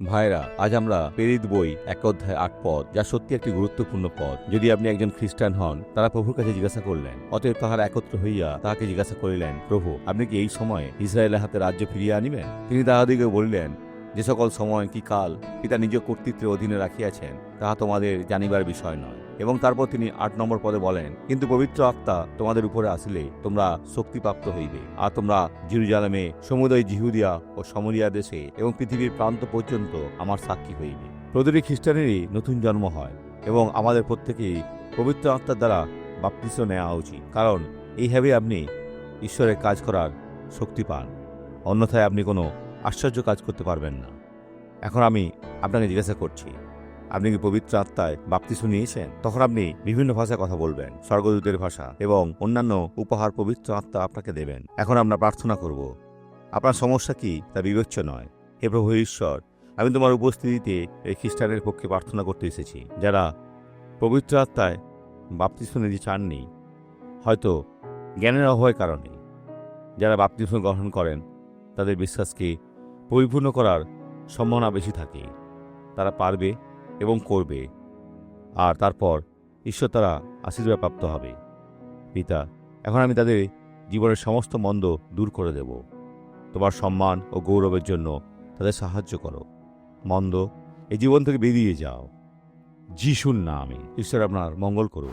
ভাইরা, আজ আমরা প্রেরিত বই এক অধ্যায় আট পদ, যা সত্যি একটি গুরুত্বপূর্ণ পদ। যদি আপনি একজন খ্রিস্টান হন, তারা প্রভুর কাছে জিজ্ঞাসা করলেন, অতএব তাহার একত্র হইয়া তাহাকে জিজ্ঞাসা করিলেন, প্রভু, আপনি কি এই সময় ইসরায়েলের হাতে রাজ্য ফিরিয়ে আনিবেন? তিনি তাহাদিকে বলিলেন যে সকল সময় কি কাল পিতা নিজ কর্তৃত্বের অধীনে রাখিয়াছেন, তাহা তোমাদের জানিবার বিষয় নয়। এবং তারপর তিনি আট নম্বর পদে বলেন, কিন্তু পবিত্র আত্মা তোমাদের উপরে আসিলে তোমরা শক্তিপ্রাপ্ত হইবে, আর তোমরা জিরুজালেমে, সমুদয় জিহুদিয়া ও সমরিয়া দেশে এবং পৃথিবীর প্রান্ত পর্যন্ত আমার সাক্ষী হইবে। প্রতিটি খ্রিস্টানেরই নতুন জন্ম হয়, এবং আমাদের প্রত্যেকেই পবিত্র আত্মার দ্বারা বাপ্তিস্ম নেওয়া উচিত। কারণ এইভাবে আপনি ঈশ্বরের কাজ করার শক্তি পান। অন্যথায় আপনি কোনো আশ্চর্য কাজ করতে পারবেন না। এখন আমি আপনাকে জিজ্ঞাসা করছি, আপনি কি পবিত্র আত্মায় বাপ্তিস্ম নিয়েছেন? তখন আপনি বিভিন্ন ভাষায় কথা বলবেন, স্বর্গদূতের ভাষা এবং অন্যান্য উপহার পবিত্র আত্মা আপনাকে দেবেন। এখন আমরা প্রার্থনা করব, আপনার সমস্যা কি তা বিবেচ্য নয়। হে প্রভু ঈশ্বর, আমি তোমার উপস্থিতিতে এই খ্রিস্টানের পক্ষে প্রার্থনা করতে এসেছি, যারা পবিত্র আত্মায় বাপ্তিস্ম নিতে চাননি, হয়তো জ্ঞানের অভাবের কারণে। যারা বাপ্তিস্ম গ্রহণ করেন, তাদের বিশ্বাসকে পরিপূর্ণ করার সম্ভাবনা বেশি থাকে। তারা পারবে এবং করবে। আর তারপর ঈশ্বর তারা আশীর্বাদ প্রাপ্ত হবে। পিতা, এখন আমি তাদের জীবনের সমস্ত মন্দ দূর করে দেব। তোমার সম্মান ও গৌরবের জন্য তাদের সাহায্য করো। মন্দ, এই জীবন থেকে বেরিয়ে যাও। যিশুর নামে ঈশ্বর আপনার মঙ্গল করুক।